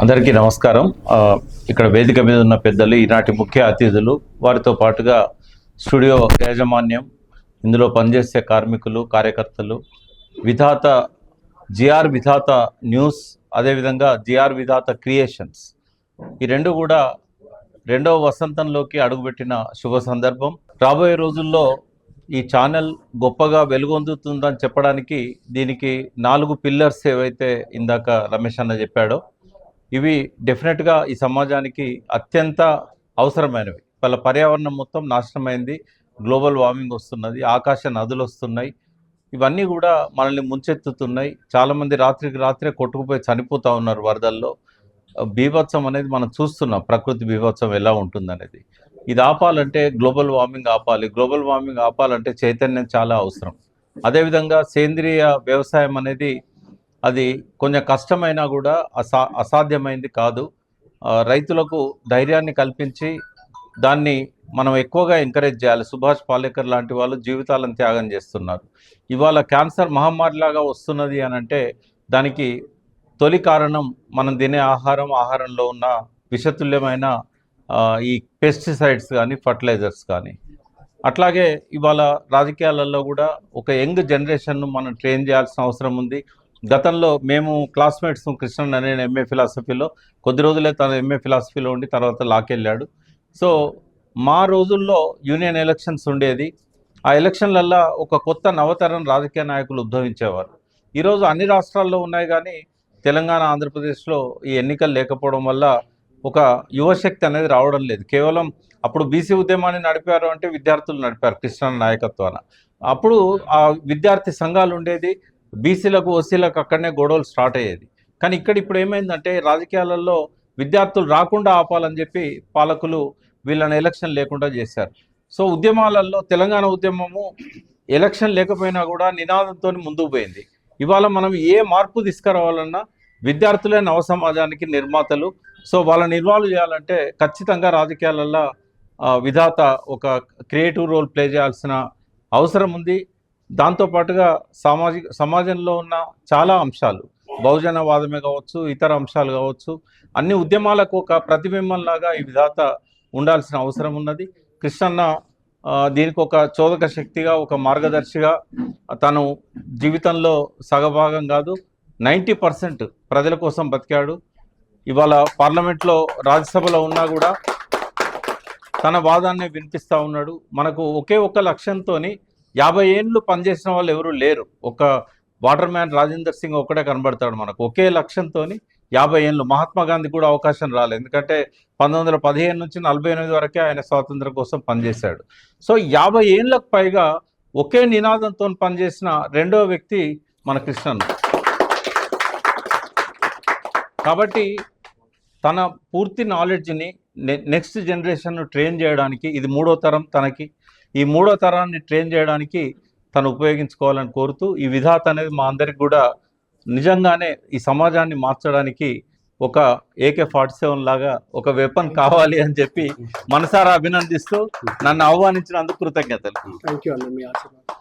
అందరికీ నమస్కారం. ఇక్కడ వేదిక మీద ఉన్న పెద్దలు ఈనాటి ముఖ్య అతిథులు వారితో పాటుగా స్టూడియో యాజమాన్యం ఇందులో పనిచేసే కార్మికులు కార్యకర్తలు విధాత జిఆర్ విధాత న్యూస్ అదేవిధంగా జిఆర్ విధాత క్రియేషన్స్. ఈ రెండు కూడా రెండవ వసంతంలోకి అడుగుపెట్టిన శుభ సందర్భం. రాబోయే రోజుల్లో ఈ ఛానల్ గొప్పగా వెలుగొందుతుందని చెప్పడానికి దీనికి నాలుగు పిల్లర్స్ ఏవైతే ఇందాక రమేష్ అన్న చెప్పాడో ఇవి డెఫినెట్గా ఈ సమాజానికి అత్యంత అవసరమైనవి. వాళ్ళ పర్యావరణం మొత్తం నాశనమైంది గ్లోబల్ వార్మింగ్ వస్తున్నది ఆకాశ నదులు వస్తున్నాయి ఇవన్నీ కూడా మనల్ని ముంచెత్తుతున్నాయి. చాలామంది రాత్రికి రాత్రే కొట్టుకుపోయి చనిపోతూ ఉన్నారు వరదల్లో. బీభత్సం అనేది మనం చూస్తున్నాం ప్రకృతి బీభత్సం ఎలా ఉంటుందనేది. ఇది ఆపాలంటే గ్లోబల్ వార్మింగ్ ఆపాలి గ్లోబల్ వార్మింగ్ ఆపాలంటే చైతన్యం చాలా అవసరం. అదేవిధంగా సేంద్రియ వ్యవసాయం అనేది అది కొంచెం కష్టమైనా కూడా అసా అసాధ్యమైంది కాదు. రైతులకు ధైర్యాన్ని కల్పించి దాన్ని మనం ఎక్కువగా ఎంకరేజ్ చేయాలి. సుభాష్ పాలేకర్ లాంటి వాళ్ళు జీవితాలను త్యాగం చేస్తున్నారు. ఇవాళ క్యాన్సర్ మహమ్మారిలాగా వస్తున్నది అని అంటే దానికి తొలి కారణం మనం తినే ఆహారం ఆహారంలో ఉన్న విషతుల్యమైన ఈ పెస్టిసైడ్స్ కానీ ఫర్టిలైజర్స్ కానీ అట్లాగే ఇవాళ రాజకీయాలలో కూడా ఒక యంగ్ జనరేషన్ను మనం ట్రైన్ చేయాల్సిన అవసరం ఉంది. గతంలో మేము క్లాస్మేట్స్ కృష్ణన్ అనే ఎంఏ ఫిలాసఫీలో కొద్ది రోజులే తన ఎంఏ ఫిలాసఫీలో ఉండి తర్వాత లాకెళ్ళాడు సో మా రోజుల్లో యూనియన్ ఎలక్షన్స్ ఉండేది. ఆ ఎలక్షన్లల్లో ఒక కొత్త నవతరం రాజకీయ నాయకులు ఉద్భవించేవారు. ఈరోజు అన్ని రాష్ట్రాల్లో ఉన్నాయి కానీ తెలంగాణ ఆంధ్రప్రదేశ్లో ఈ ఎన్నికలు లేకపోవడం వల్ల ఒక యువశక్తి అనేది రావడం లేదు. కేవలం అప్పుడు బీసీ ఉద్యమాన్ని నడిపారు అంటే విద్యార్థులు నడిపారు కృష్ణ నాయకత్వాన. అప్పుడు ఆ విద్యార్థి సంఘాలు ఉండేది బీసీలకు ఓసీలకు అక్కడనే గొడవలు స్టార్ట్ అయ్యేది. కానీ ఇక్కడ ఇప్పుడు ఏమైందంటే రాజకీయాలలో విద్యార్థులు రాకుండా ఆపాలని చెప్పి పాలకులు వీళ్ళని ఎలక్షన్ లేకుండా చేశారు. సో ఉద్యమాలలో తెలంగాణ ఉద్యమము ఎలక్షన్ లేకపోయినా కూడా నినాదంతో ముందుకు పోయింది. ఇవాళ మనం ఏ మార్పు తీసుకురావాలన్నా విద్యార్థులే నవ సమాజానికి నిర్మాతలు. సో వాళ్ళని ఇన్వాల్వ్ చేయాలంటే ఖచ్చితంగా రాజకీయాలలో విధాత ఒక క్రియేటివ్ రోల్ ప్లే చేయాల్సిన అవసరం ఉంది. దాంతోపాటుగా సామాజిక సమాజంలో ఉన్న చాలా అంశాలు బహుజనవాదమే కావచ్చు ఇతర అంశాలు కావచ్చు అన్ని ఉద్యమాలకు ఒక ప్రతిబింబంలాగా ఈ విధాత ఉండాల్సిన అవసరం ఉన్నది. కృష్ణన్న దీనికి ఒక చోదక శక్తిగా ఒక మార్గదర్శిగా తను జీవితంలో సగభాగం కాదు నైంటీ పర్సెంట్ ప్రజల కోసం బతికాడు. ఇవాళ పార్లమెంట్లో రాజ్యసభలో ఉన్నా కూడా తన వాదాన్ని వినిపిస్తూ ఉన్నాడు. మనకు ఒకే ఒక్క లక్ష్యంతో యాభై ఏళ్ళు పనిచేసిన వాళ్ళు ఎవరు లేరు. ఒక వాటర్ మ్యాన్ రాజేందర్ సింగ్ ఒక్కడే కనబడతాడు మనకు. ఒకే లక్ష్యంతో యాభై ఏళ్ళు మహాత్మా గాంధీ కూడా అవకాశం రాలేదు ఎందుకంటే పంతొమ్మిది వందల పదిహేను నుంచి నలభై ఎనిమిది వరకే ఆయన స్వాతంత్రం కోసం పనిచేశాడు. సో యాభై ఏళ్ళకు పైగా ఒకే నినాదంతో పనిచేసిన రెండో వ్యక్తి మన కృష్ణన్. కాబట్టి తన పూర్తి నాలెడ్జ్ని నెక్స్ట్ జనరేషన్ను ట్రైన్ చేయడానికి ఇది మూడో తరం తనకి ఈ మూడో తరాన్ని ట్రైన్ చేయడానికి తను ఉపయోగించుకోవాలని కోరుతూ ఈ విధాత అనేది మా అందరికి కూడా నిజంగానే ఈ సమాజాన్ని మార్చడానికి ఒక ఏకే ఫార్టీ సెవెన్ లాగా ఒక వెపన్ కావాలి అని చెప్పి మనసారా అభినందిస్తూ నన్ను ఆహ్వానించినందుకు కృతజ్ఞతలు. థ్యాంక్ యూ అన్న మీ ఆశీర్వాదం.